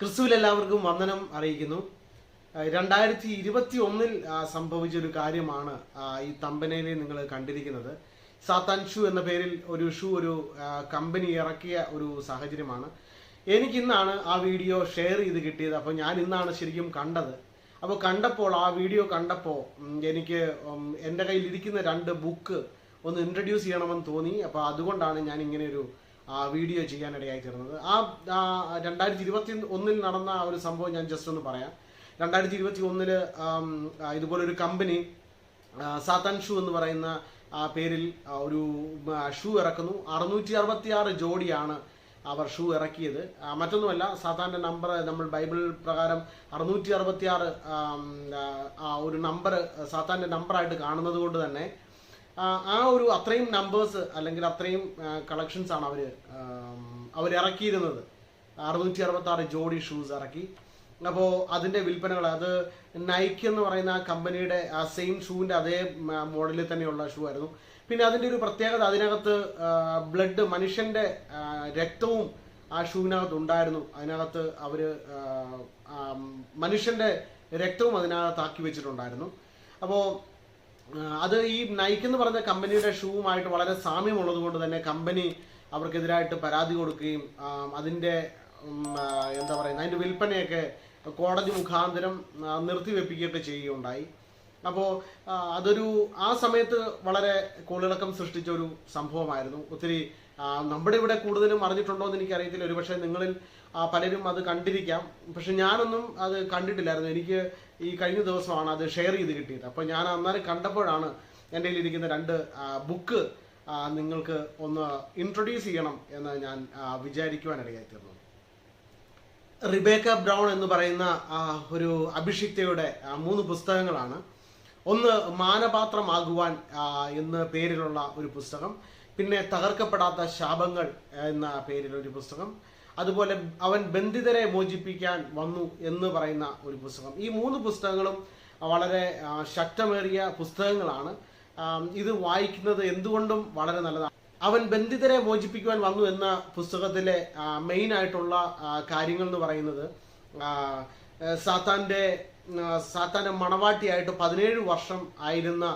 ക്രിസ്തുവിൽ എല്ലാവർക്കും വന്ദനം അറിയിക്കുന്നു. രണ്ടായിരത്തി ഇരുപത്തി ഒന്നിൽ സംഭവിച്ച ഒരു കാര്യമാണ് ഈ തമ്പനയിലെ നിങ്ങൾ കണ്ടിരിക്കുന്നത്. സാത്താൻ ഷൂ എന്ന പേരിൽ ഒരു ഷൂ ഒരു കമ്പനി ഇറക്കിയ ഒരു സാഹചര്യമാണ്. എനിക്ക് ഇന്നാണ് ആ വീഡിയോ ഷെയർ ചെയ്ത് കിട്ടിയത്. അപ്പോൾ ഞാൻ ഇന്നാണ് ശരിക്കും കണ്ടത്. അപ്പോൾ കണ്ടപ്പോൾ ആ വീഡിയോ കണ്ടപ്പോൾ എനിക്ക് എന്റെ കയ്യിൽ ഇരിക്കുന്ന രണ്ട് ബുക്ക് ഒന്ന് ഇൻട്രൊഡ്യൂസ് ചെയ്യണമെന്ന് തോന്നി. അപ്പോൾ അതുകൊണ്ടാണ് ഞാൻ ഇങ്ങനെ ഒരു വീഡിയോ ചെയ്യാനിടയായി തീർന്നത്. ആ രണ്ടായിരത്തി ഇരുപത്തി ഒന്നിൽ നടന്ന ആ ഒരു സംഭവം ഞാൻ ജസ്റ്റ് ഒന്ന് പറയാം. രണ്ടായിരത്തി ഇരുപത്തി ഒന്നിൽ ഇതുപോലൊരു കമ്പനി സാത്താൻ ഷൂ എന്ന് പറയുന്ന പേരിൽ ഒരു ഷൂ ഇറക്കുന്നു. അറുന്നൂറ്റി അറുപത്തി ആറ് ജോഡിയാണ് അവർ ഷൂ ഇറക്കിയത്. മറ്റൊന്നുമല്ല സാത്താന്റെ നമ്പർ നമ്മൾ ബൈബിൾ പ്രകാരം അറുന്നൂറ്റി അറുപത്തി ആറ് ഒരു നമ്പർ സാത്താന്റെ നമ്പറായിട്ട് കാണുന്നത് കൊണ്ട് തന്നെ ആ, ഒരു അത്രയും നമ്പേഴ്സ് അല്ലെങ്കിൽ അത്രയും കളക്ഷൻസ് ആണ് അവർ അവർ ഇറക്കിയിരുന്നത്. അറുന്നൂറ്റി അറുപത്തി ആറ് ജോഡി ഷൂസ് ഇറക്കി. അപ്പോൾ അതിന്റെ വിൽപ്പനകൾ അത് നൈക്ക് എന്ന് പറയുന്ന ആ കമ്പനിയുടെ ആ സെയിം ഷൂവിന്റെ അതേ മോഡലിൽ തന്നെയുള്ള ഷൂ ആയിരുന്നു. പിന്നെ അതിന്റെ ഒരു പ്രത്യേകത അതിനകത്ത് ബ്ലഡ് മനുഷ്യന്റെ രക്തവും ആ ഷൂവിനകത്ത് ഉണ്ടായിരുന്നു. അതിനകത്ത് ആ, മനുഷ്യന്റെ രക്തവും അതിനകത്ത് ആക്കി വെച്ചിട്ടുണ്ടായിരുന്നു. അപ്പോൾ അത് ഈ നൈക്ക് എന്ന് പറഞ്ഞ കമ്പനിയുടെ ഷൂവുമായിട്ട് വളരെ സാമ്യമുള്ളത് കൊണ്ട് തന്നെ കമ്പനി അവർക്കെതിരായിട്ട് പരാതി കൊടുക്കുകയും അതിന്റെ എന്താ പറയുക അതിന്റെ വിൽപ്പനയൊക്കെ കോടതി മുഖാന്തരം നിർത്തിവെപ്പിക്കുകയൊക്കെ ചെയ്യുകയുണ്ടായി. അപ്പോൾ അതൊരു ആ സമയത്ത് വളരെ കോളിളക്കം സൃഷ്ടിച്ച ഒരു സംഭവമായിരുന്നു. ഒത്തിരി നമ്മുടെ ഇവിടെ കൂടുതലും അറിഞ്ഞിട്ടുണ്ടോ എന്ന് എനിക്ക് അറിയത്തില്ല ഒരുപക്ഷെ നിങ്ങളിൽ പലരും അത് കണ്ടിരിക്കാം. പക്ഷെ ഞാനൊന്നും അത് കണ്ടിട്ടില്ലായിരുന്നു. എനിക്ക് ഈ കഴിഞ്ഞ ദിവസമാണ് അത് ഷെയർ ചെയ്ത് കിട്ടിയത്. അപ്പോൾ ഞാൻ അന്നേരം കണ്ടപ്പോഴാണ് എന്റെ കയ്യിലിരിക്കുന്ന രണ്ട് ബുക്ക് നിങ്ങൾക്ക് ഒന്ന് ഇൻട്രൊഡ്യൂസ് ചെയ്യണം എന്ന് ഞാൻ വിചാരിക്കുവാനിടയായി തീർന്നു. റിബേക്ക ബ്രൗൺ എന്ന് പറയുന്ന ഒരു അഭിഷിക്തയുടെ മൂന്ന് പുസ്തകങ്ങളാണ്. ഒന്ന് മാനപാത്രമാകുവാൻ എന്ന പേരിലുള്ള ഒരു പുസ്തകം. പിന്നെ തകർക്കപ്പെടാത്ത ശാപങ്ങൾ എന്ന പേരിലൊരു പുസ്തകം. അതുപോലെ അവൻ ബന്ധിതരെ മോചിപ്പിക്കാൻ വന്നു എന്ന് പറയുന്ന ഒരു പുസ്തകം. ഈ മൂന്ന് പുസ്തകങ്ങളും വളരെ ശക്തമേറിയ പുസ്തകങ്ങളാണ്. ഇത് വായിക്കുന്നത് എന്തുകൊണ്ടും വളരെ നല്ലതാണ്. അവൻ ബന്ധിതരെ മോചിപ്പിക്കുവാൻ വന്നു എന്ന പുസ്തകത്തിലെ മെയിൻ ആയിട്ടുള്ള കാര്യങ്ങൾ എന്ന് പറയുന്നത് സാത്താന്റെ സാത്താന്റെ മണവാട്ടിയായിട്ട് പതിനേഴ് വർഷം ആയിരുന്ന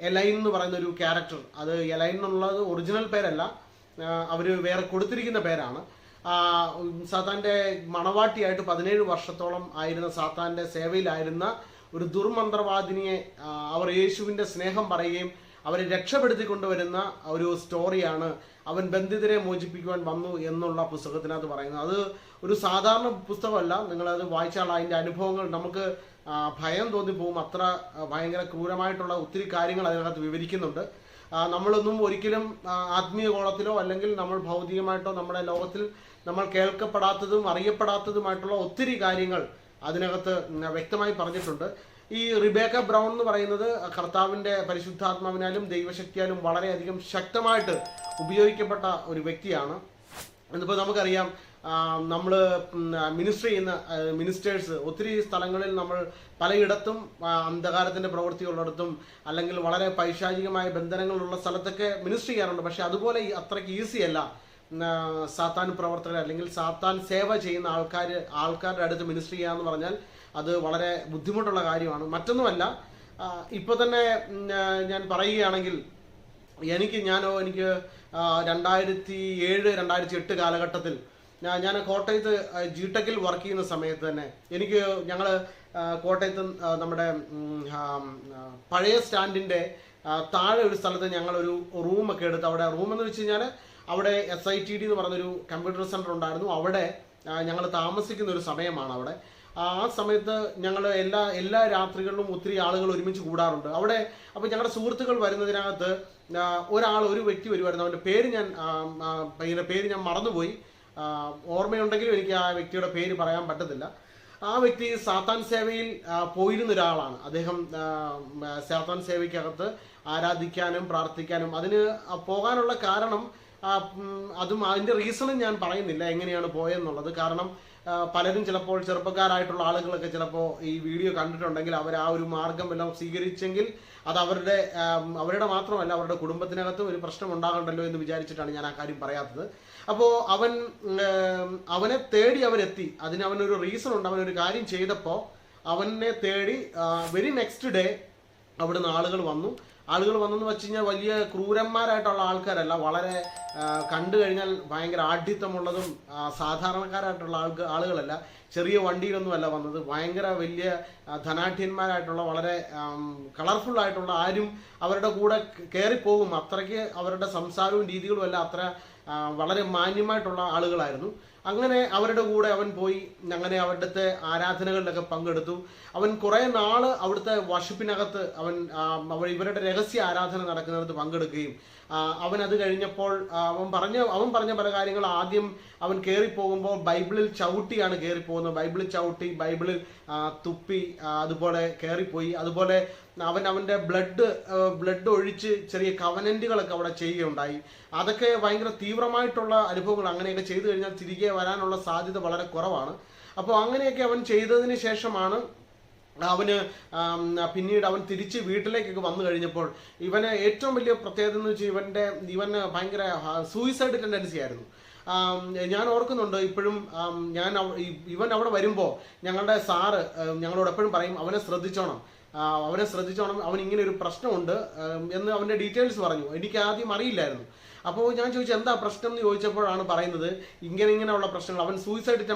എലൈൻ എന്ന് പറയുന്ന ഒരു ക്യാരക്ടർ. അത് എലൈൻ എന്നുള്ളത് ഒറിജിനൽ പേരല്ല അവർ വേറെ കൊടുത്തിരിക്കുന്ന പേരാണ്. സാത്താന്റെ മണവാട്ടിയായിട്ട് പതിനേഴ് വർഷത്തോളം ആയിരുന്ന സാത്താന്റെ സേവയിലായിരുന്ന ഒരു ദുർമന്ത്രവാദിനിയെ അവർ യേശുവിന്റെ സ്നേഹം പറയുകയും അവരെ രക്ഷപ്പെടുത്തി കൊണ്ടുവരുന്ന ഒരു സ്റ്റോറിയാണ് അവൻ ബന്ധിതരെ മോചിപ്പിക്കുവാൻ വന്നു എന്നുള്ള പുസ്തകത്തിനകത്ത് പറയുന്നത്. അത് ഒരു സാധാരണ പുസ്തകമല്ല. നിങ്ങൾ അത് വായിച്ചാൽ അതിന്റെ അനുഭവങ്ങൾ നമുക്ക് ഭയം തോന്നിപ്പോവും അത്ര ഭയങ്കര ക്രൂരമായിട്ടുള്ള ഒത്തിരി കാര്യങ്ങൾ അതിനകത്ത് വിവരിക്കുന്നുണ്ട്. നമ്മളൊന്നും ഒരിക്കലും ആത്മീയ കോളത്തിലോ അല്ലെങ്കിൽ നമ്മൾ ഭൗതികമായിട്ടോ നമ്മുടെ ലോകത്തിൽ നമ്മൾ കേൾക്കപ്പെടാത്തതും അറിയപ്പെടാത്തതുമായിട്ടുള്ള ഒത്തിരി കാര്യങ്ങൾ അതിനകത്ത് വ്യക്തമായി പറഞ്ഞിട്ടുണ്ട്. ഈ റിബേക്ക ബ്രൗൺ എന്ന് പറയുന്നത് കർത്താവിന്റെ പരിശുദ്ധാത്മാവിനാലും ദൈവശക്തിയാലും വളരെയധികം ശക്തമായിട്ട് ഉപയോഗിക്കപ്പെട്ട ഒരു വ്യക്തിയാണ്. എന്നിപ്പോൾ നമുക്കറിയാം നമ്മൾ മിനിസ്റ്റർ ചെയ്യുന്ന മിനിസ്റ്റേഴ്സ് ഒത്തിരി സ്ഥലങ്ങളിൽ നമ്മൾ പലയിടത്തും അന്ധകാരത്തിന്റെ പ്രവൃത്തിയുള്ളിടത്തും അല്ലെങ്കിൽ വളരെ പൈശാചികമായ ബന്ധനങ്ങളുള്ള സ്ഥലത്തൊക്കെ മിനിസ്റ്റർ ചെയ്യാറുണ്ട്. പക്ഷെ അതുപോലെ അത്രയ്ക്ക് ഈസി അല്ല. സാത്താൻ പ്രവർത്തകർ അല്ലെങ്കിൽ സാത്താൻ സേവ ചെയ്യുന്ന ആൾക്കാർ ആൾക്കാരുടെ അടുത്ത് മിനിസ്റ്റർ ചെയ്യുക എന്ന് പറഞ്ഞാൽ അത് വളരെ ബുദ്ധിമുട്ടുള്ള കാര്യമാണ്. മറ്റൊന്നുമല്ല ഇപ്പൊ തന്നെ ഞാൻ പറയുകയാണെങ്കിൽ എനിക്ക് ഞാനോ എനിക്ക് രണ്ടായിരത്തി ഏഴ് രണ്ടായിരത്തി എട്ട് കാലഘട്ടത്തിൽ ഞാൻ ഞാൻ കോട്ടയത്ത് ജി ടെക്കിൽ വർക്ക് ചെയ്യുന്ന സമയത്ത് തന്നെ എനിക്ക് ഞങ്ങൾ കോട്ടയത്ത് നമ്മുടെ പഴയ സ്റ്റാൻഡിന്റെ താഴെ ഒരു സ്ഥലത്ത് ഞങ്ങളൊരു റൂമൊക്കെ എടുത്ത് അവിടെ റൂം എന്ന് വെച്ച് കഴിഞ്ഞാൽ അവിടെ എസ് ഐ ടി ഡി എന്ന് പറഞ്ഞൊരു കമ്പ്യൂട്ടർ സെന്റർ ഉണ്ടായിരുന്നു. അവിടെ ഞങ്ങൾ താമസിക്കുന്ന ഒരു സമയമാണ് അവിടെ. ആ സമയത്ത് ഞങ്ങൾ എല്ലാ എല്ലാ രാത്രികളിലും ഒത്തിരി ആളുകൾ ഒരുമിച്ച് കൂടാറുണ്ട്. അവിടെ അപ്പോൾ ഞങ്ങളുടെ സുഹൃത്തുക്കൾ വരുന്നതിനകത്ത് ഒരാൾ ഒരു വ്യക്തി വരുമായിരുന്നു അവന്റെ പേര് ഞാൻ പേര് ഞാൻ മറന്നുപോയി. ഓർമ്മയുണ്ടെങ്കിലും എനിക്ക് ആ വ്യക്തിയുടെ പേര് പറയാൻ പറ്റത്തില്ല. ആ വ്യക്തി സാത്താൻ സേവയിൽ പോയിരുന്ന ഒരാളാണ് അദ്ദേഹം സാത്താൻ സേവയ്ക്കകത്ത് ആരാധിക്കാനും പ്രാർത്ഥിക്കാനും അതിന് പോകാനുള്ള കാരണം അതും അതിന്റെ റീസണും ഞാൻ പറയുന്നില്ല എങ്ങനെയാണ് പോയെന്നുള്ളത്. കാരണം പലരും ചിലപ്പോൾ ചെറുപ്പക്കാരായിട്ടുള്ള ആളുകളൊക്കെ ചിലപ്പോൾ ഈ വീഡിയോ കണ്ടിട്ടുണ്ടെങ്കിൽ അവർ ആ ഒരു മാർഗം എല്ലാം സ്വീകരിച്ചെങ്കിൽ അത് അവരുടെ അവരുടെ മാത്രമല്ല അവരുടെ കുടുംബത്തിനകത്തും ഒരു പ്രശ്നം ഉണ്ടാകണ്ടല്ലോ എന്ന് വിചാരിച്ചിട്ടാണ് ഞാൻ ആ കാര്യം പറയാത്തത്. അപ്പോൾ അവൻ അവനെ തേടി അവരെത്തി അതിന് അവനൊരു റീസൺ ഉണ്ട്. അവനൊരു കാര്യം ചെയ്തപ്പോൾ അവനെ തേടി വെരി നെക്സ്റ്റ് ഡേ അവിടുന്ന് ആളുകൾ വന്നു. ആളുകൾ വന്നെന്ന് വെച്ച് കഴിഞ്ഞാൽ വലിയ ക്രൂരന്മാരായിട്ടുള്ള ആൾക്കാരല്ല. വളരെ കണ്ടു കഴിഞ്ഞാൽ ഭയങ്കര ആഢ്യത്വമുള്ളതും സാധാരണക്കാരായിട്ടുള്ള ആൾക്ക് ആളുകളല്ല. ചെറിയ വണ്ടിയിലൊന്നുമല്ല വന്നത്. ഭയങ്കര വലിയ ധനാഠ്യന്മാരായിട്ടുള്ള വളരെ കളർഫുൾ ആയിട്ടുള്ള ആരും അവരുടെ കൂടെ കയറിപ്പോകും അത്രയ്ക്ക് അവരുടെ സംസാരവും രീതികളും എല്ലാം അത്ര വളരെ മാന്യമായിട്ടുള്ള ആളുകളായിരുന്നു. അങ്ങനെ അവരുടെ കൂടെ അവൻ പോയി അങ്ങനെ അവരുടെ ആരാധനകളിലൊക്കെ പങ്കെടുത്തു. അവൻ കുറെ നാൾ അവിടുത്തെ വർഷിപ്പിനകത്ത് അവൻ ഇവരുടെ രഹസ്യ ആരാധന നടക്കുന്നിടത്ത് പങ്കെടുക്കുകയും അവൻ അത് കഴിഞ്ഞപ്പോൾ അവൻ പറഞ്ഞ അവൻ പറഞ്ഞ പല കാര്യങ്ങൾ ആദ്യം അവൻ കയറി പോകുമ്പോൾ ബൈബിളിൽ ചവിട്ടിയാണ് കയറി പോകുന്നത് ബൈബിളിൽ ചവിട്ടി ബൈബിളിൽ തുപ്പി അതുപോലെ കയറിപ്പോയി അതുപോലെ അവൻ അവന്റെ ബ്ലഡ് ബ്ലഡ് ഒഴിച്ച് ചെറിയ കവനന്റുകളൊക്കെ അവിടെ ചെയ്യുകയുണ്ടായി. അതൊക്കെ ഭയങ്കര തീവ്രമായിട്ടുള്ള അനുഭവങ്ങൾ അങ്ങനെയൊക്കെ ചെയ്തു കഴിഞ്ഞാൽ തിരികെ വരാനുള്ള സാധ്യത വളരെ കുറവാണ്. അപ്പോൾ അങ്ങനെയൊക്കെ അവൻ ചെയ്തതിന് ശേഷമാണ് അവന് പിന്നീട് അവൻ തിരിച്ച് വീട്ടിലേക്കൊക്കെ വന്നു കഴിഞ്ഞപ്പോൾ ഇവന് ഏറ്റവും വലിയ പ്രത്യേകത എന്ന് വെച്ചാൽ ഇവന്റെ ഇവന് ഭയങ്കര സൂയിസൈഡ് ടെൻഡൻസി ആയിരുന്നു. ഞാൻ ഓർക്കുന്നുണ്ട് ഇപ്പോഴും ഞാൻ ഇവൻ അവിടെ വരുമ്പോൾ ഞങ്ങളുടെ സാറ് ഞങ്ങളോട് എപ്പോഴും പറയും അവനെ ശ്രദ്ധിച്ചോണം. അവനെ ശ്രദ്ധിച്ചോണം. അവൻ ഇങ്ങനെ ഒരു പ്രശ്നമുണ്ട്. എന്ന് അവന്റെ ഡീറ്റെയിൽസ് പറഞ്ഞു. എനിക്ക് ആദ്യം അറിയില്ലായിരുന്നു. അപ്പോൾ ഞാൻ ചോദിച്ചു എന്താ പ്രശ്നം? എന്ന് ചോദിച്ചപ്പോഴാണ് പറയുന്നത് ഇങ്ങനെ ഇങ്ങനെയുള്ള പ്രശ്നങ്ങൾ. അവൻ സൂയിസൈഡ്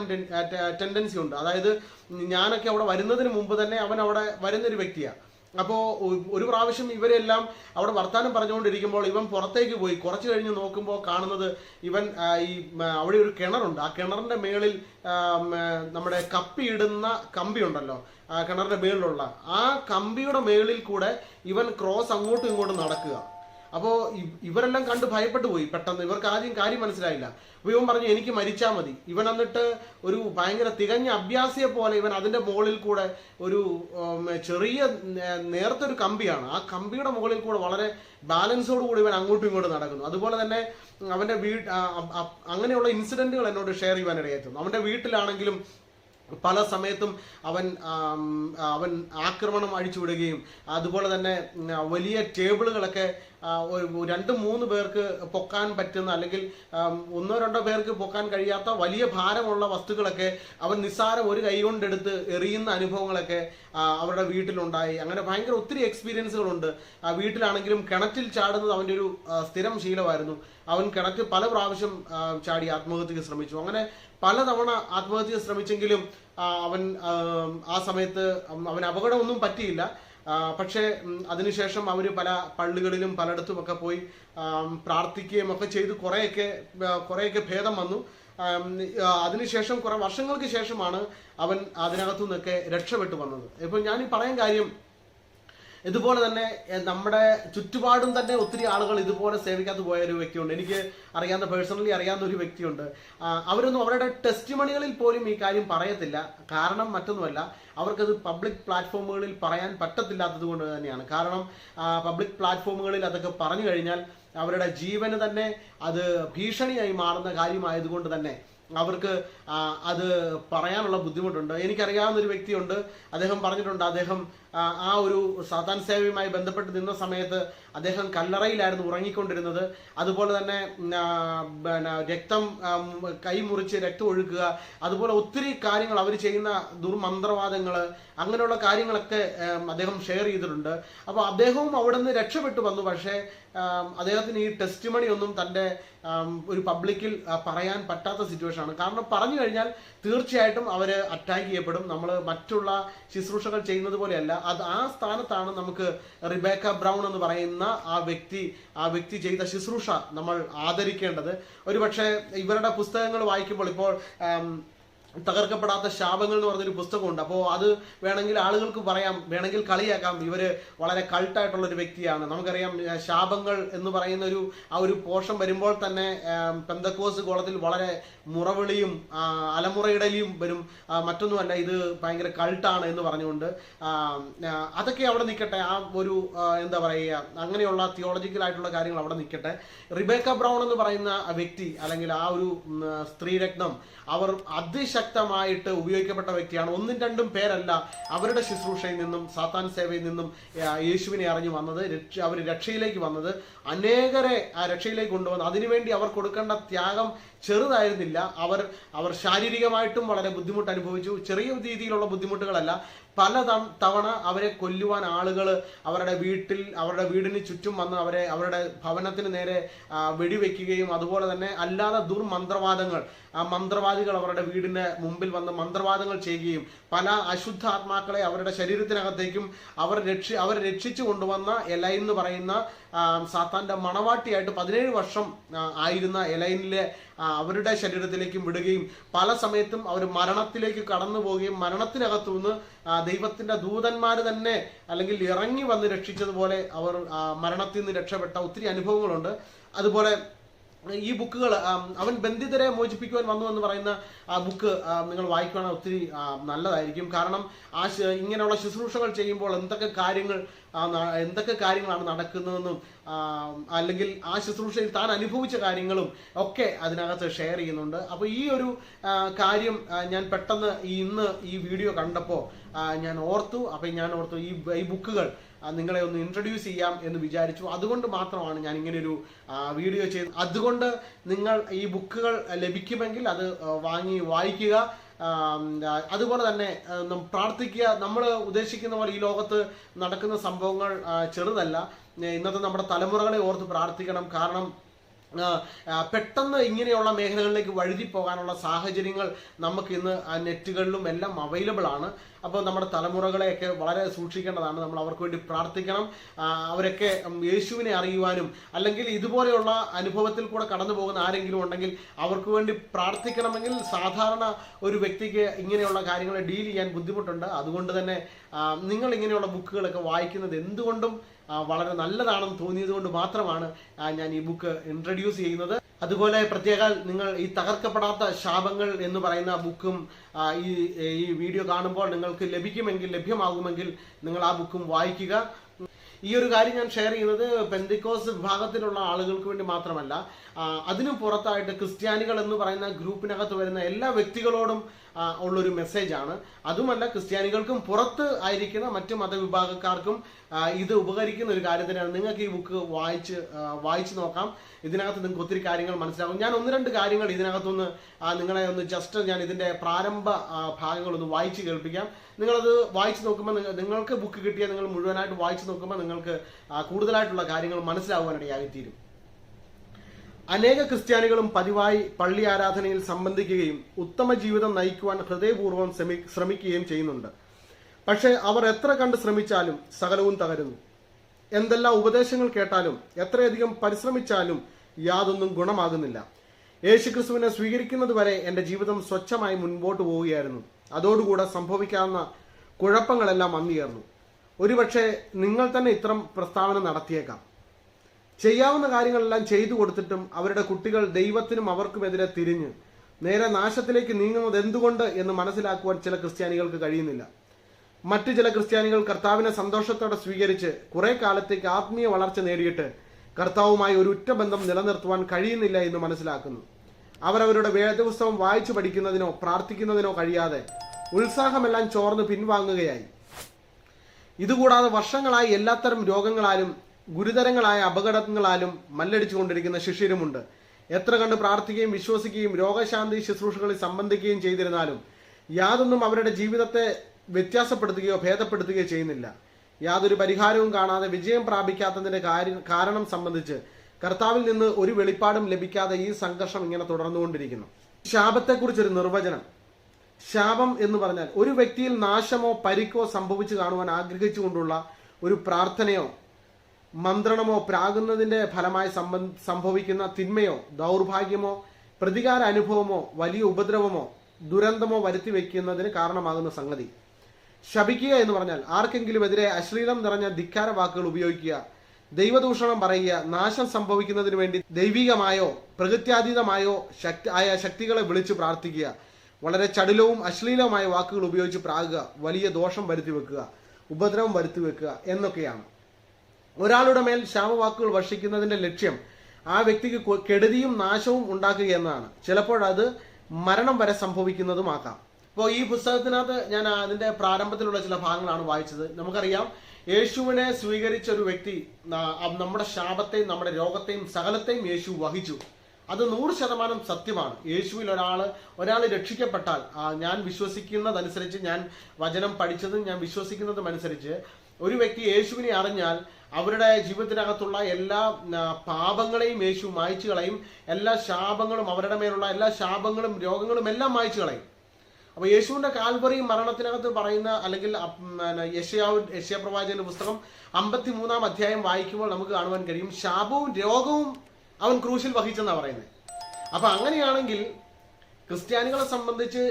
ടെൻഡൻസി ഉണ്ട്. അതായത് ഞാനൊക്കെ അവിടെ വരുന്നതിന് മുമ്പ് തന്നെ അവൻ അവിടെ വരുന്നൊരു വ്യക്തിയാണ് അപ്പോൾ ഒരു പ്രാവശ്യം ഇവരെല്ലാം അവിടെ വർത്താനം പറഞ്ഞുകൊണ്ടിരിക്കുമ്പോൾ ഇവൻ പുറത്തേക്ക് പോയി. കുറച്ച് കഴിഞ്ഞ് നോക്കുമ്പോൾ കാണുന്നത് ഇവൻ ഈ അവിടെ ഒരു കിണറുണ്ട്. ആ കിണറിന്റെ മേളിൽ നമ്മുടെ കപ്പിയിടുന്ന കമ്പി ഉണ്ടല്ലോ കിണറിന്റെ മേളിലുള്ള. ആ കമ്പിയുടെ മേളിൽ കൂടെ ഇവൻ ക്രോസ് അങ്ങോട്ടും ഇങ്ങോട്ടും നടക്കുക. അപ്പോൾ ഇവരെല്ലാം കണ്ട് ഭയപ്പെട്ടു പോയി. പെട്ടെന്ന് ഇവർക്ക് ആദ്യം കാര്യം മനസ്സിലായില്ല. അപ്പോൾ ഇവൻ പറഞ്ഞു എനിക്ക് മരിച്ചാൽ മതി. ഇവൻ എന്നിട്ട് ഒരു ഭയങ്കര തികഞ്ഞ അഭ്യാസിയെ പോലെ ഇവൻ അതിന്റെ മുകളിൽ കൂടെ ഒരു ചെറിയ നേർത്തൊരു കമ്പിയാണ്. ആ കമ്പിയുടെ മുകളിൽ കൂടെ വളരെ ബാലൻസോട് കൂടി ഇവൻ അങ്ങോട്ടും ഇങ്ങോട്ടും നടക്കുന്നു. അതുപോലെ തന്നെ അവന്റെ വീട് അങ്ങനെയുള്ള ഇൻസിഡന്റുകൾ എന്നോട് ഷെയർ ചെയ്യാൻ ഇടയായിരുന്നു അവന്റെ വീട്ടിലാണെങ്കിലും പല സമയത്തും അവൻ അവൻ ആക്രമണം അഴിച്ചുവിടുകയും അതുപോലെ തന്നെ വലിയ ടേബിളുകളൊക്കെ രണ്ട് മൂന്ന് പേർക്ക് പൊക്കാൻ പറ്റുന്ന അല്ലെങ്കിൽ ഒന്നോ രണ്ടോ പേർക്ക് പൊക്കാൻ കഴിയാത്ത വലിയ ഭാരമുള്ള വസ്തുക്കളൊക്കെ അവൻ നിസ്സാരം ഒരു കൈ കൊണ്ടെടുത്ത് എറിയുന്ന അനുഭവങ്ങളൊക്കെ അവരുടെ വീട്ടിലുണ്ടായി. അങ്ങനെ ഭയങ്കര ഒത്തിരി എക്സ്പീരിയൻസുകളുണ്ട് ആ വീട്ടിലാണെങ്കിലും കിണറ്റിൽ ചാടുന്നത് അവന്റെ ഒരു സ്ഥിരം ശീലമായിരുന്നു. അവൻ കിണറ്റിൽ പല പ്രാവശ്യം ചാടി ആത്മഹത്യക്ക് ശ്രമിച്ചു. അങ്ങനെ പലതവണ ആത്മഹത്യ ശ്രമിച്ചെങ്കിലും അവൻ ആ, സമയത്ത് അവൻ അപകടമൊന്നും പറ്റിയില്ല. പക്ഷേ അതിനുശേഷം അവർ പല പള്ളികളിലും പലയിടത്തുമൊക്കെ പോയി പ്രാർത്ഥിക്കുകയും ഒക്കെ ചെയ്ത്. കുറേയൊക്കെ കുറേയൊക്കെ ഭേദം വന്നു. അതിനുശേഷം കുറേ വർഷങ്ങൾക്ക് ശേഷമാണ് അവൻ അതിനകത്തു നിന്നൊക്കെ രക്ഷപ്പെട്ടു വന്നത്. ഇപ്പം ഞാൻ ഈ പറയാൻ കാര്യം ഇതുപോലെ തന്നെ നമ്മുടെ ചുറ്റുപാടും തന്നെ ഒത്തിരി ആളുകൾ ഇതുപോലെ സേവിക്കാത്ത പോയ ഒരു വ്യക്തിയുണ്ട്. എനിക്ക് അറിയാവുന്ന പേഴ്സണലി അറിയാവുന്ന ഒരു വ്യക്തിയുണ്ട്. അവരൊന്നും അവരുടെ ടെസ്റ്റ് മണികളിൽ പോലും ഈ കാര്യം പറയത്തില്ല. കാരണം മറ്റൊന്നുമല്ല അവർക്കത് പബ്ലിക് പ്ലാറ്റ്ഫോമുകളിൽ പറയാൻ പറ്റത്തില്ലാത്തത് കൊണ്ട് തന്നെയാണ്. കാരണം പബ്ലിക് പ്ലാറ്റ്ഫോമുകളിൽ അതൊക്കെ പറഞ്ഞു കഴിഞ്ഞാൽ അവരുടെ ജീവന് തന്നെ അത് ഭീഷണിയായി മാറുന്ന കാര്യമായതുകൊണ്ട് തന്നെ അവർക്ക് അത് പറയാനുള്ള ബുദ്ധിമുട്ടുണ്ട്. എനിക്കറിയാവുന്ന ഒരു വ്യക്തിയുണ്ട്. അദ്ദേഹം പറഞ്ഞിട്ടുണ്ട് അദ്ദേഹം ആ, ഒരു സാത്താൻ സേവയുമായി ബന്ധപ്പെട്ട് നിന്ന സമയത്ത് അദ്ദേഹം കല്ലറയിലായിരുന്നു ഉറങ്ങിക്കൊണ്ടിരുന്നത്. അതുപോലെ തന്നെ പിന്നെ രക്തം കൈ മുറിച്ച് രക്തം ഒഴുക്കുക അതുപോലെ ഒത്തിരി കാര്യങ്ങൾ അവർ ചെയ്യുന്ന ദുർമന്ത്രവാദങ്ങൾ അങ്ങനെയുള്ള കാര്യങ്ങളൊക്കെ അദ്ദേഹം ഷെയർ ചെയ്തിട്ടുണ്ട്. അപ്പോൾ അദ്ദേഹവും അവിടെ നിന്ന് രക്ഷപ്പെട്ടു വന്നു. പക്ഷേ അദ്ദേഹത്തിന് ഈ ടെസ്റ്റ് മണിയൊന്നും തന്റെ ഒരു പബ്ലിക്കിൽ പറയാൻ പറ്റാത്ത സിറ്റുവേഷൻ ആണ്. കാരണം പറഞ്ഞു കഴിഞ്ഞാൽ തീർച്ചയായിട്ടും അവർ അറ്റാക്ക് ചെയ്യപ്പെടും. നമ്മൾ മറ്റുള്ള ശുശ്രൂഷകൾ ചെയ്യുന്നത് പോലെയല്ല. അത് ആ സ്ഥാനത്താണ് നമുക്ക് റിബേക്ക ബ്രൗൺ എന്ന് പറയുന്ന ആ വ്യക്തി ആ വ്യക്തി ചെയ്ത ശുശ്രൂഷ നമ്മൾ ആദരിക്കേണ്ടത്. ഒരുപക്ഷെ ഇവരുടെ പുസ്തകങ്ങൾ വായിക്കുമ്പോൾ ഇപ്പോൾ തകർക്കപ്പെടാത്ത ശാപങ്ങൾ എന്ന് പറഞ്ഞൊരു പുസ്തകമുണ്ട്. അപ്പോൾ അത് വേണമെങ്കിൽ ആളുകൾക്ക് പറയാം. വേണമെങ്കിൽ കളിയാക്കാം. ഇവർ വളരെ കൾട്ടായിട്ടുള്ള ഒരു വ്യക്തിയാണ്. നമുക്കറിയാം ശാപങ്ങൾ എന്ന് പറയുന്ന ഒരു ആ ഒരു പോഷം വരുമ്പോൾ തന്നെ പെന്തക്കോസ് കോളത്തിൽ വളരെ മുറവിളിയും അലമുറയിടലിയും വരും. മറ്റൊന്നുമല്ല ഇത് ഭയങ്കര കൾട്ടാണ് എന്ന് പറഞ്ഞുകൊണ്ട് അതൊക്കെ അവിടെ നിൽക്കട്ടെ ആ ഒരു എന്താ പറയുക അങ്ങനെയുള്ള തിയോളജിക്കൽ ആയിട്ടുള്ള കാര്യങ്ങൾ അവിടെ നിൽക്കട്ടെ റിബേക്ക ബ്രൗൺ എന്ന് പറയുന്ന വ്യക്തി അല്ലെങ്കിൽ ആ ഒരു സ്ത്രീരത്നം അവർ അതിശ അതിശക്തമായിട്ട് ഉപയോഗിക്കപ്പെട്ട വ്യക്തിയാണ്. ഒന്നും രണ്ടും പേരല്ല അവരുടെ ശുശ്രൂഷയിൽ നിന്നും സാത്താൻ സേവയിൽ നിന്നും യേശുവിനെ അറിഞ്ഞു വന്നത് അവർ രക്ഷയിലേക്ക് വന്നത്. അനേകരെ ആ രക്ഷയിലേക്ക് കൊണ്ടുവന്നു. അതിനുവേണ്ടി അവർ കൊടുക്കേണ്ട ത്യാഗം ചെറുതായിരുന്നില്ല. അവർ അവർ ശാരീരികമായിട്ടും വളരെ ബുദ്ധിമുട്ട് അനുഭവിച്ചു. ചെറിയ രീതിയിലുള്ള ബുദ്ധിമുട്ടുകളല്ല. പല തവണ അവരെ കൊല്ലുവാൻ ആളുകൾ അവരുടെ വീട്ടിൽ അവരുടെ വീടിന് ചുറ്റും വന്ന് അവരെ അവരുടെ ഭവനത്തിന് നേരെ വെടിവെക്കുകയും അതുപോലെ തന്നെ അല്ലാതെ ദുർമന്ത്രവാദങ്ങൾ ആ മന്ത്രവാദികൾ അവരുടെ വീടിന് മുമ്പിൽ വന്ന് മന്ത്രവാദങ്ങൾ ചെയ്യുകയും പല അശുദ്ധ ആത്മാക്കളെ അവരുടെ ശരീരത്തിനകത്തേക്കും അവർ രക്ഷി അവരെ രക്ഷിച്ചു കൊണ്ടുവന്ന എലൈ എന്ന് പറയുന്ന സാത്താന്റെ മണവാട്ടിയായിട്ട് പതിനേഴ് വർഷം ആയിരുന്ന എലൈനിലെ അവരുടെ ശരീരത്തിലേക്കും വിടുകയും പല സമയത്തും അവർ മരണത്തിലേക്ക് കടന്നു പോവുകയും മരണത്തിനകത്തു നിന്ന് ദൈവത്തിന്റെ ദൂതന്മാർ തന്നെ അല്ലെങ്കിൽ ഇറങ്ങി വന്ന് രക്ഷിച്ചതുപോലെ അവർ മരണത്തിൽ നിന്ന് രക്ഷപ്പെട്ട ഒത്തിരി അനുഭവങ്ങളുണ്ട്. അതുപോലെ ഈ ബുക്കുകൾ അവൻ ബന്ധിതരെ മോചിപ്പിക്കുവാൻ വന്നു എന്ന് പറയുന്ന ആ ബുക്ക് നിങ്ങൾ വായിക്കുകയാണെങ്കിൽ ഒത്തിരി നല്ലതായിരിക്കും. കാരണം ആ ഇങ്ങനെയുള്ള ശുശ്രൂഷകൾ ചെയ്യുമ്പോൾ എന്തൊക്കെ കാര്യങ്ങൾ എന്തൊക്കെ കാര്യങ്ങളാണ് നടക്കുന്നതെന്നും അല്ലെങ്കിൽ ആ ശുശ്രൂഷയിൽ താൻ അനുഭവിച്ച കാര്യങ്ങളും ഒക്കെ അതിനകത്ത് ഷെയർ ചെയ്യുന്നുണ്ട്. അപ്പോൾ ഈ ഒരു കാര്യം ഞാൻ പെട്ടെന്ന് ഇന്ന് ഈ വീഡിയോ കണ്ടപ്പോൾ ഞാൻ ഓർത്തു. അപ്പം ഞാൻ ഓർത്തു ഈ ഈ ബുക്കുകൾ നിങ്ങളെ ഒന്ന് ഇൻട്രൊഡ്യൂസ് ചെയ്യാം എന്ന് വിചാരിച്ചു. അതുകൊണ്ട് മാത്രമാണ് ഞാൻ ഇങ്ങനെ ഒരു വീഡിയോ ചെയ്ത് അതുകൊണ്ട് നിങ്ങൾ ഈ ബുക്കുകൾ ലഭിക്കുമെങ്കിൽ അത് വാങ്ങി വായിക്കുക. അതുപോലെ തന്നെ പ്രാർത്ഥിക്കുക. നമ്മൾ ഉദ്ദേശിക്കുന്ന പോലെ ഈ ലോകത്ത് നടക്കുന്ന സംഭവങ്ങൾ ചെറുതല്ല. ഇന്നത്തെ നമ്മുടെ തലമുറകളെ ഓർത്ത് പ്രാർത്ഥിക്കണം. കാരണം പെട്ടെന്ന് ഇങ്ങനെയുള്ള മേഖലകളിലേക്ക് വഴുതി പോകാനുള്ള സാഹചര്യങ്ങൾ നമുക്ക് ഇന്ന് നെറ്റുകളിലും എല്ലാം അവൈലബിൾ ആണ്. അപ്പോൾ നമ്മുടെ തലമുറകളെയൊക്കെ വളരെ സൂക്ഷിക്കേണ്ടതാണ്. നമ്മൾ അവർക്ക് വേണ്ടി പ്രാർത്ഥിക്കണം. അവരൊക്കെ യേശുവിനെ അറിയുവാനും അല്ലെങ്കിൽ ഇതുപോലെയുള്ള അനുഭവത്തിൽ കൂടെ കടന്നു പോകുന്ന ആരെങ്കിലും ഉണ്ടെങ്കിൽ അവർക്ക് വേണ്ടി പ്രാർത്ഥിക്കണമെങ്കിൽ സാധാരണ ഒരു വ്യക്തിക്ക് ഇങ്ങനെയുള്ള കാര്യങ്ങളെ ഡീൽ ചെയ്യാൻ ബുദ്ധിമുട്ടുണ്ട്. അതുകൊണ്ട് തന്നെ നിങ്ങൾ ഇങ്ങനെയുള്ള ബുക്കുകളൊക്കെ വായിക്കുന്നത് എന്തുകൊണ്ടും വളരെ നല്ലതാണെന്ന് തോന്നിയത് കൊണ്ട് മാത്രമാണ് ഞാൻ ഈ ബുക്ക് ഇൻട്രൊഡ്യൂസ് ചെയ്യുന്നത്. അതുപോലെ പ്രത്യേക നിങ്ങൾ ഈ തകർക്കപ്പെടാത്ത ശാപങ്ങൾ എന്ന് പറയുന്ന ബുക്കും ഈ ഈ വീഡിയോ കാണുമ്പോൾ നിങ്ങൾക്ക് ലഭിക്കുമെങ്കിൽ ലഭ്യമാകുമെങ്കിൽ നിങ്ങൾ ആ ബുക്കും വായിക്കുക. ഈ ഒരു കാര്യം ഞാൻ ഷെയർ ചെയ്യുന്നത് പെന്തിക്കോസ് വിഭാഗത്തിലുള്ള ആളുകൾക്ക് വേണ്ടി മാത്രമല്ല അതിനു പുറത്തായിട്ട് ക്രിസ്ത്യാനികൾ എന്ന് പറയുന്ന ഗ്രൂപ്പിനകത്ത് വരുന്ന എല്ലാ വ്യക്തികളോടും ഉള്ളൊരു മെസ്സേജാണ്. അതുമല്ല ക്രിസ്ത്യാനികൾക്കും പുറത്ത് ആയിരിക്കുന്ന മറ്റ് മതവിഭാഗക്കാർക്കും ഇത് ഉപകരിക്കുന്ന ഒരു കാര്യം തന്നെയാണ്. നിങ്ങൾക്ക് ഈ ബുക്ക് വായിച്ച് വായിച്ചു നോക്കാം. ഇതിനകത്ത് നിങ്ങൾക്ക് ഒത്തിരി കാര്യങ്ങൾ മനസ്സിലാകും. ഞാൻ ഒന്ന് രണ്ട് കാര്യങ്ങൾ ഇതിനകത്തൊന്ന് നിങ്ങളെ ഒന്ന് ജസ്റ്റ് ഞാൻ ഇതിന്റെ പ്രാരംഭ ഭാഗങ്ങളൊന്ന് വായിച്ച് കേൾപ്പിക്കാം. നിങ്ങളത് വായിച്ച് നോക്കുമ്പോൾ നിങ്ങ- നിങ്ങൾക്ക് ബുക്ക് കിട്ടിയാൽ നിങ്ങൾ മുഴുവനായിട്ട് വായിച്ച് നോക്കുമ്പോൾ നിങ്ങൾക്ക് കൂടുതലായിട്ടുള്ള കാര്യങ്ങൾ മനസ്സിലാകുവാനിടയായിത്തീരും. അനേക ക്രിസ്ത്യാനികളും പതിവായി പള്ളി ആരാധനയിൽ സംബന്ധിക്കുകയും ഉത്തമ ജീവിതം നയിക്കുവാൻ ഹൃദയപൂർവം ശ്രമിക്കുകയും ചെയ്യുന്നുണ്ട്. പക്ഷേ അവർ എത്ര കണ്ട് ശ്രമിച്ചാലും സകലവും തകരുന്നു. എന്തെല്ലാം ഉപദേശങ്ങൾ കേട്ടാലും എത്രയധികം പരിശ്രമിച്ചാലും യാതൊന്നും ഗുണമാകുന്നില്ല. യേശുക്രിസ്തുവിനെ സ്വീകരിക്കുന്നത് വരെ എന്റെ ജീവിതം സ്വച്ഛമായി മുൻപോട്ട് പോവുകയായിരുന്നു. അതോടുകൂടെ സംഭവിക്കാവുന്ന കുഴപ്പങ്ങളെല്ലാം വന്നുയർന്നു ഒരുപക്ഷെ നിങ്ങൾ തന്നെ ഇത്തരം പ്രസ്താവന നടത്തിയേക്കാം. ചെയ്യാവുന്ന കാര്യങ്ങളെല്ലാം ചെയ്തു കൊടുത്തിട്ടും അവരുടെ കുട്ടികൾ ദൈവത്തിനും അവർക്കുമെതിരെ തിരിഞ്ഞ് നേരെ നാശത്തിലേക്ക് നീങ്ങുന്നത് എന്തുകൊണ്ട് എന്ന് മനസ്സിലാക്കുവാൻ ചില ക്രിസ്ത്യാനികൾക്ക് കഴിയുന്നില്ല. മറ്റു ചില ക്രിസ്ത്യാനികൾ കർത്താവിനെ സന്തോഷത്തോടെ സ്വീകരിച്ച് കുറെ കാലത്തേക്ക് ആത്മീയ വളർച്ച നേടിയിട്ട് കർത്താവുമായി ഒരു ഉറ്റ ബന്ധം നിലനിർത്തുവാൻ കഴിയുന്നില്ല എന്ന് മനസ്സിലാക്കുന്നു. അവരവരുടെ വേദപുസ്തകം വായിച്ചു പഠിക്കുന്നതിനോ പ്രാർത്ഥിക്കുന്നതിനോ കഴിയാതെ ഉത്സാഹമെല്ലാം ചോർന്ന് പിൻവാങ്ങുകയായി. ഇതുകൂടാതെ വർഷങ്ങളായി എല്ലാത്തരം രോഗങ്ങളാലും ഗുരുതരങ്ങളായ അപകടങ്ങളാലും മല്ലടിച്ചുകൊണ്ടിരിക്കുന്ന ശിഷ്യരുമുണ്ട്. എത്ര കണ്ട് പ്രാർത്ഥിക്കുകയും വിശ്വസിക്കുകയും രോഗശാന്തി ശുശ്രൂഷകളിൽ സംബന്ധിക്കുകയും ചെയ്തിരുന്നാലും യാതൊന്നും അവരുടെ ജീവിതത്തെ വ്യത്യാസപ്പെടുത്തുകയോ ഭേദപ്പെടുത്തുകയോ ചെയ്യുന്നില്ല. യാതൊരു പരിഹാരവും കാണാതെ വിജയം പ്രാപിക്കാത്തതിന്റെ കാരണം സംബന്ധിച്ച് കർത്താവിൽ നിന്ന് ഒരു വെളിപ്പാടും ലഭിക്കാതെ ഈ സംഘർഷം ഇങ്ങനെ തുടർന്നുകൊണ്ടിരിക്കുന്നു. ശാപത്തെക്കുറിച്ചൊരു നിർവചനം. ശാപം എന്ന് പറഞ്ഞാൽ ഒരു വ്യക്തിയിൽ നാശമോ പരിക്കോ സംഭവിച്ചു കാണുവാൻ ആഗ്രഹിച്ചുകൊണ്ടുള്ള ഒരു പ്രാർത്ഥനയോ മന്ത്രണമോ പ്രാകുന്നതിന്റെ ഫലമായി സംഭവിക്കുന്ന തിന്മയോ ദൗർഭാഗ്യമോ പ്രതികാര അനുഭവമോ വലിയ ഉപദ്രവമോ ദുരന്തമോ വരുത്തി വെക്കുന്നതിന് കാരണമാകുന്ന സംഗതി. ശപിക്കുക എന്ന് പറഞ്ഞാൽ ആർക്കെങ്കിലും എതിരെ അശ്ലീലം നിറഞ്ഞ ധിക്കാര വാക്കുകൾ ഉപയോഗിക്കുക ദൈവദൂഷണം പറയുക നാശം സംഭവിക്കുന്നതിന് വേണ്ടി ദൈവികമായോ പ്രകൃത്യാതീതമായോ ശക്തി ആയ ശക്തികളെ വിളിച്ചു പ്രാർത്ഥിക്കുക. വളരെ ചടുലവും അശ്ലീലവുമായ വാക്കുകൾ ഉപയോഗിച്ച് പ്രാകുക വലിയ ദോഷം വരുത്തി വെക്കുക ഉപദ്രവം വരുത്തി വെക്കുക എന്നൊക്കെയാണ്. ഒരാളുടെ മേൽ ശാപവാക്കുകൾ വർഷിക്കുന്നതിന്റെ ലക്ഷ്യം ആ വ്യക്തിക്ക് കെടുതിയും നാശവും ഉണ്ടാക്കുക എന്നതാണ്. ചിലപ്പോൾ അത് മരണം വരെ സംഭവിക്കുന്നതുമാക്കാം അപ്പോൾ ഈ പുസ്തകത്തിനകത്ത് ഞാൻ അതിന്റെ പ്രാരംഭത്തിലുള്ള ചില ഭാഗങ്ങളാണ് വായിച്ചത്. നമുക്കറിയാം യേശുവിനെ സ്വീകരിച്ച ഒരു വ്യക്തി നമ്മുടെ ശാപത്തെയും നമ്മുടെ രോഗത്തെയും സകലത്തെയും യേശു വഹിച്ചു. അത് നൂറ് ശതമാനം സത്യമാണ്. യേശുവിൽ ഒരാൾ ഒരാൾ രക്ഷിക്കപ്പെട്ടാൽ ഞാൻ വിശ്വസിക്കുന്നതനുസരിച്ച് ഞാൻ വചനം പഠിച്ചതും ഞാൻ വിശ്വസിക്കുന്നതും അനുസരിച്ച് ഒരു വ്യക്തി യേശുവിനെ അറിഞ്ഞാൽ അവരുടെ ജീവിതത്തിനകത്തുള്ള എല്ലാ പാപങ്ങളെയും യേശു മായ്ച്ചു കളയും. എല്ലാ ശാപങ്ങളും അവരുടെ മേലുള്ള എല്ലാ ശാപങ്ങളും രോഗങ്ങളും എല്ലാം മായ്ച്ചു കളയും. അപ്പൊ യേശുവിന്റെ കാൽവറി മരണത്തിനകത്ത് പറയുന്ന അല്ലെങ്കിൽ യശയാവ് യശയപ്രവാചകന്റെ പുസ്തകം അമ്പത്തി മൂന്നാം അധ്യായം വായിക്കുമ്പോൾ നമുക്ക് കാണുവാൻ കഴിയും ശാപവും രോഗവും അവൻ ക്രൂശിൽ വഹിച്ചെന്നാ പറയുന്നത്. അപ്പൊ അങ്ങനെയാണെങ്കിൽ ക്രിസ്ത്യാനികളെ സംബന്ധിച്ച്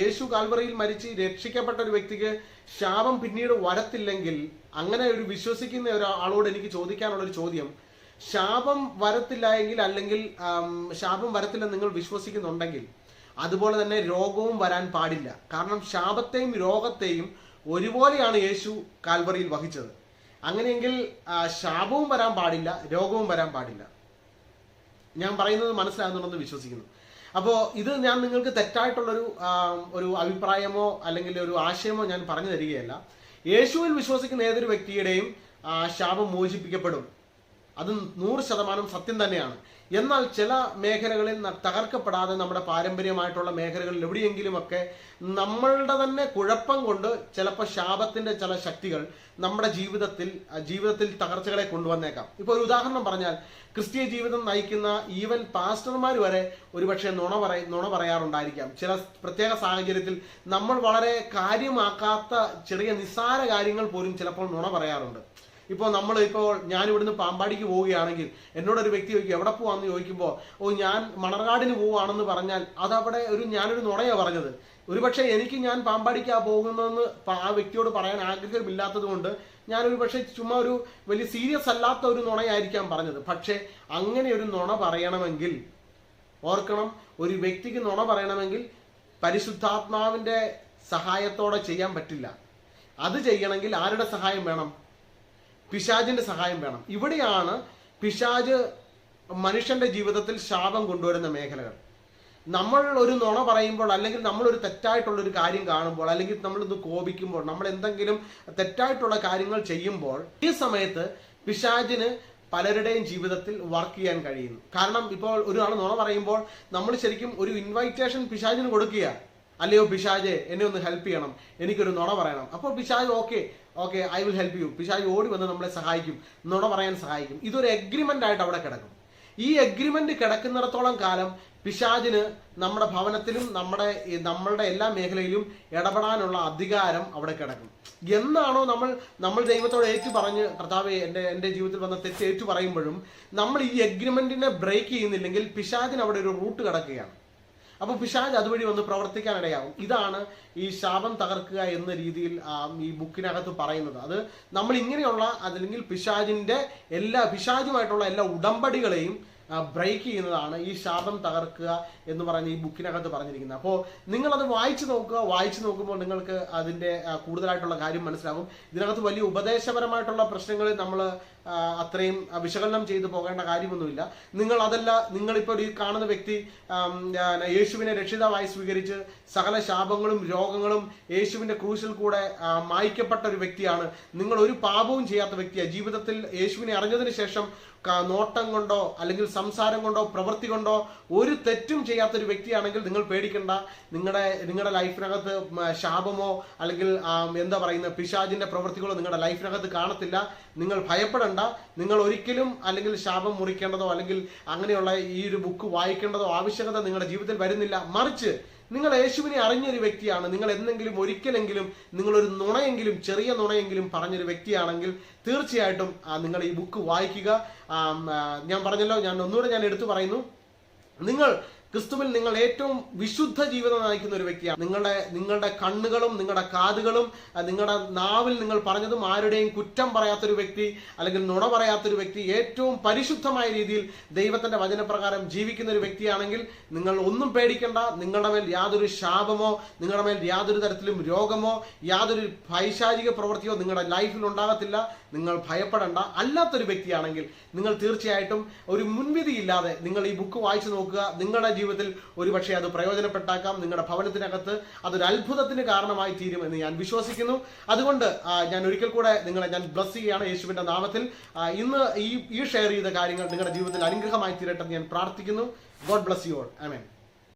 യേശു കാൽവറിയിൽ മരിച്ച് രക്ഷിക്കപ്പെട്ട ഒരു വ്യക്തിക്ക് ശാപം പിന്നീട് വരത്തില്ലെങ്കിൽ അങ്ങനെ ഒരു വിശ്വസിക്കുന്ന ഒരാളോട് എനിക്ക് ചോദിക്കാനുള്ള ഒരു ചോദ്യം. ശാപം വരത്തില്ല എങ്കിൽ അല്ലെങ്കിൽ ശാപം വരത്തില്ലെന്ന് നിങ്ങൾ വിശ്വസിക്കുന്നുണ്ടെങ്കിൽ അതുപോലെ തന്നെ രോഗവും വരാൻ പാടില്ല. കാരണം ശാപത്തെയും രോഗത്തെയും ഒരുപോലെയാണ് യേശു കാൽവറിയിൽ വഹിച്ചത്. അങ്ങനെയെങ്കിൽ ശാപവും വരാൻ പാടില്ല രോഗവും വരാൻ പാടില്ല. ഞാൻ പറയുന്നത് മനസ്സിലാകുന്നുണ്ടെന്ന് വിശ്വസിക്കുന്നു. അപ്പോൾ ഇത് ഞാൻ നിങ്ങൾക്ക് തെറ്റായിട്ടുള്ളൊരു ഒരു അഭിപ്രായമോ അല്ലെങ്കിൽ ഒരു ആശയമോ ഞാൻ പറഞ്ഞു തരികയല്ല. യേശുവിൽ വിശ്വസിക്കുന്ന ഏതൊരു വ്യക്തിയുടെയും ശാപം മോചിപ്പിക്കപ്പെടും. അത് നൂറ് ശതമാനം സത്യം തന്നെയാണ്. എന്നാൽ ചില മേഖലകളിൽ തകർക്കപ്പെടാതെ നമ്മുടെ പാരമ്പര്യമായിട്ടുള്ള മേഖലകളിൽ എവിടെയെങ്കിലുമൊക്കെ നമ്മളുടെ തന്നെ കുഴപ്പം കൊണ്ട് ചിലപ്പോൾ ശാപത്തിന്റെ ചില ശക്തികൾ നമ്മുടെ ജീവിതത്തിൽ ജീവിതത്തിൽ തകർച്ചകളെ കൊണ്ടുവന്നേക്കാം. ഇപ്പോൾ ഒരു ഉദാഹരണം പറഞ്ഞാൽ ക്രിസ്തീയ ജീവിതം നയിക്കുന്ന ഈവൻ പാസ്റ്റർമാർ വരെ ഒരുപക്ഷെ നുണ പറ നുണ പറയാറുണ്ടായിരിക്കാം. ചില പ്രത്യേക സാഹചര്യത്തിൽ നമ്മൾ വളരെ കാര്യമാക്കാത്ത ചെറിയ നിസ്സാര കാര്യങ്ങൾ പോലും ചിലപ്പോൾ നുണ പറയാറുണ്ട്. ഇപ്പോൾ നമ്മൾ ഇപ്പോൾ ഞാൻ ഇവിടുന്ന് പാമ്പാടിക്ക് പോവുകയാണെങ്കിൽ എന്നോടൊരു വ്യക്തി ചോദിക്കും എവിടെ പോവാന്ന്? ചോദിക്കുമ്പോൾ ഓ ഞാൻ മണർകാടിന് പോവാണെന്ന് പറഞ്ഞാൽ അതവിടെ ഒരു ഞാനൊരു നുണയാണ് പറഞ്ഞത്. ഒരുപക്ഷെ എനിക്ക് ഞാൻ പാമ്പാടിക്കാ പോകുന്നതെന്ന് ആ വ്യക്തിയോട് പറയാൻ ആഗ്രഹമില്ലാത്തത് കൊണ്ട് ഞാനൊരു പക്ഷേ ചുമ്മാ ഒരു വലിയ സീരിയസ് അല്ലാത്ത ഒരു നുണയായിരിക്കാം പറഞ്ഞത്. പക്ഷേ അങ്ങനെ ഒരു നുണ പറയണമെങ്കിൽ ഓർക്കണം ഒരു വ്യക്തിക്ക് നുണ പറയണമെങ്കിൽ പരിശുദ്ധാത്മാവിന്റെ സഹായത്തോടെ ചെയ്യാൻ പറ്റില്ല. അത് ചെയ്യണമെങ്കിൽ ആരുടെ സഹായം വേണം? പിശാജിന്റെ സഹായം വേണം. ഇവിടെയാണ് പിശാജ് മനുഷ്യന്റെ ജീവിതത്തിൽ ശാപം കൊണ്ടുവരുന്ന മേഖലകൾ. നമ്മൾ ഒരു നുണ പറയുമ്പോൾ അല്ലെങ്കിൽ നമ്മൾ ഒരു തെറ്റായിട്ടുള്ള ഒരു കാര്യം കാണുമ്പോൾ അല്ലെങ്കിൽ നമ്മളിന്ന് കോപിക്കുമ്പോൾ നമ്മൾ എന്തെങ്കിലും തെറ്റായിട്ടുള്ള കാര്യങ്ങൾ ചെയ്യുമ്പോൾ ഈ സമയത്ത് പിശാജിന് പലരുടെയും ജീവിതത്തിൽ വർക്ക് ചെയ്യാൻ കഴിയുന്നു. കാരണം ഇപ്പോൾ ഒരാൾ നുണ പറയുമ്പോൾ നമ്മൾ ശരിക്കും ഒരു ഇൻവൈറ്റേഷൻ പിശാജിന് കൊടുക്കുക അല്ലയോ പിശാജെ എന്നെ ഒന്ന് ഹെൽപ്പ് ചെയ്യണം. എനിക്കൊരു നുണ പറയണം. അപ്പോൾ പിശാജ് okay okay I will help you പിശാജ് ഓടി വന്ന് നമ്മളെ സഹായിക്കും. നുണ പറയാൻ സഹായിക്കും. ഇതൊരു എഗ്രിമെന്റ് ആയിട്ട് അവിടെ കിടക്കും. ഈ എഗ്രിമെന്റ് കിടക്കുന്നിടത്തോളം കാലം പിശാജിന് നമ്മുടെ ഭവനത്തിലും നമ്മുടെ നമ്മളുടെ എല്ലാ മേഖലയിലും ഇടപെടാനുള്ള അധികാരം അവിടെ കിടക്കും. എന്നാണോ നമ്മൾ നമ്മൾ ദൈവത്തോട് ഏറ്റു പറഞ്ഞ് കർത്താവ് എന്റെ എന്റെ ജീവിതത്തിൽ വന്ന തെറ്റ് ഏറ്റു പറയുമ്പോഴും നമ്മൾ ഈ എഗ്രിമെന്റിനെ ബ്രേക്ക് ചെയ്യുന്നില്ലെങ്കിൽ പിശാജിന് അവിടെ ഒരു റൂട്ട് കിടക്കുകയാണ്. അപ്പോൾ പിശാജ് അതുവഴി വന്ന് പ്രവർത്തിക്കാനിടയാവും. ഇതാണ് ഈ ശാപം തകർക്കുക എന്ന രീതിയിൽ ഈ ബുക്കിനകത്ത് പറയുന്നത്. അത് നമ്മൾ ഇങ്ങനെയുള്ള അതല്ലെങ്കിൽ പിശാജിന്റെ എല്ലാ പിശാജുമായിട്ടുള്ള എല്ലാ ഉടമ്പടികളെയും ബ്രേക്ക് ചെയ്യുന്നതാണ് ഈ ശാപം തകർക്കുക എന്ന് പറയുന്ന ഈ ബുക്കിനകത്ത് പറഞ്ഞിരിക്കുന്നത്. അപ്പോൾ നിങ്ങളത് വായിച്ചു നോക്കുക. വായിച്ചു നോക്കുമ്പോൾ നിങ്ങൾക്ക് അതിന്റെ കൂടുതലായിട്ടുള്ള കാര്യം മനസ്സിലാകും. ഇതിനകത്ത് വലിയ ഉപദേശപരമായിട്ടുള്ള പ്രശ്നങ്ങൾ നമ്മൾ അത്രയും വിശകലനം ചെയ്തു പോകേണ്ട കാര്യമൊന്നുമില്ല. നിങ്ങൾ അതല്ല നിങ്ങളിപ്പോൾ ഈ കാണുന്ന വ്യക്തി യേശുവിനെ രക്ഷിതാവായി സ്വീകരിച്ച് സകല ശാപങ്ങളും രോഗങ്ങളും യേശുവിന്റെ ക്രൂശിൽ കൂടെ മായ്ക്കപ്പെട്ട ഒരു വ്യക്തിയാണ്. നിങ്ങൾ ഒരു പാപവും ചെയ്യാത്ത വ്യക്തിയാണ്. ജീവിതത്തിൽ യേശുവിനെ അറിഞ്ഞതിന് ശേഷം നോട്ടം കൊണ്ടോ അല്ലെങ്കിൽ സംസാരം കൊണ്ടോ പ്രവൃത്തി കൊണ്ടോ ഒരു തെറ്റും ചെയ്യാത്തൊരു വ്യക്തിയാണെങ്കിൽ നിങ്ങൾ പേടിക്കണ്ട. നിങ്ങളുടെ നിങ്ങളുടെ ലൈഫിനകത്ത് ശാപമോ അല്ലെങ്കിൽ എന്താ പറയുന്ന പിശാജിന്റെ പ്രവൃത്തികളോ നിങ്ങളുടെ ലൈഫിനകത്ത് കാണത്തില്ല. നിങ്ങൾ ഭയപ്പെടണ്ട. നിങ്ങൾ ഒരിക്കലും അല്ലെങ്കിൽ ശാപം മുറിക്കേണ്ടതോ അല്ലെങ്കിൽ അങ്ങനെയുള്ള ഈ ഒരു ബുക്ക് വായിക്കേണ്ടതോ ആവശ്യകത നിങ്ങളുടെ ജീവിതത്തിൽ വരുന്നില്ല. മറിച്ച് നിങ്ങൾ യേശുവിനെ അറിഞ്ഞൊരു വ്യക്തിയാണ്. നിങ്ങൾ എന്തെങ്കിലും ഒരിക്കലെങ്കിലും നിങ്ങളൊരു നുണയെങ്കിലും ചെറിയ നുണയെങ്കിലും പറഞ്ഞൊരു വ്യക്തിയാണെങ്കിൽ തീർച്ചയായിട്ടും നിങ്ങൾ ഈ ബുക്ക് വായിക്കുക. ഞാൻ പറഞ്ഞല്ലോ ഞാൻ ഒന്നുകൂടെ ഞാൻ എടുത്തു പറയുന്നു. നിങ്ങൾ ക്രിസ്തുവിൽ നിങ്ങൾ ഏറ്റവും വിശുദ്ധ ജീവിതം നയിക്കുന്ന ഒരു വ്യക്തിയാണ്. നിങ്ങളുടെ നിങ്ങളുടെ കണ്ണുകളും നിങ്ങളുടെ കാതുകളും നിങ്ങളുടെ നാവിൽ നിങ്ങൾ പറഞ്ഞതും ആരുടെയും കുറ്റം പറയാത്തൊരു വ്യക്തി അല്ലെങ്കിൽ നുണ പറയാത്തൊരു വ്യക്തി ഏറ്റവും പരിശുദ്ധമായ രീതിയിൽ ദൈവത്തിന്റെ വചനപ്രകാരം ജീവിക്കുന്ന ഒരു വ്യക്തിയാണെങ്കിൽ നിങ്ങൾ ഒന്നും പേടിക്കേണ്ട. നിങ്ങളുടെ മേൽ യാതൊരു ശാപമോ നിങ്ങളുടെ മേൽ യാതൊരു തരത്തിലും രോഗമോ യാതൊരു പൈശാചിക പ്രവൃത്തിയോ നിങ്ങളുടെ ലൈഫിൽ ഉണ്ടാകത്തില്ല. നിങ്ങൾ ഭയപ്പെടേണ്ട. അല്ലാത്തൊരു വ്യക്തിയാണെങ്കിൽ നിങ്ങൾ തീർച്ചയായിട്ടും ഒരു മുൻവിധിയില്ലാതെ നിങ്ങൾ ഈ ബുക്ക് വായിച്ചു നോക്കുക. നിങ്ങളുടെ ജീവിതത്തിൽ ഒരുപക്ഷെ അത് പ്രയോജനപ്പെട്ടാക്കാം. നിങ്ങളുടെ ഭവനത്തിനകത്ത് അതൊരു അത്ഭുതത്തിന് കാരണമായി തീരും എന്ന് ഞാൻ വിശ്വസിക്കുന്നു. അതുകൊണ്ട് ഞാൻ ഒരിക്കൽ കൂടെ നിങ്ങളെ ഞാൻ ബ്ലസ് ചെയ്യുകയാണ് യേശുവിന്റെ നാമത്തിൽ. ഇന്ന് ഈ ഈ ഷെയർ ചെയ്ത കാര്യങ്ങൾ നിങ്ങളുടെ ജീവിതത്തിൽ അനുഗ്രഹമായി തീരട്ടെ എന്ന് ഞാൻ പ്രാർത്ഥിക്കുന്നു. God bless you all amen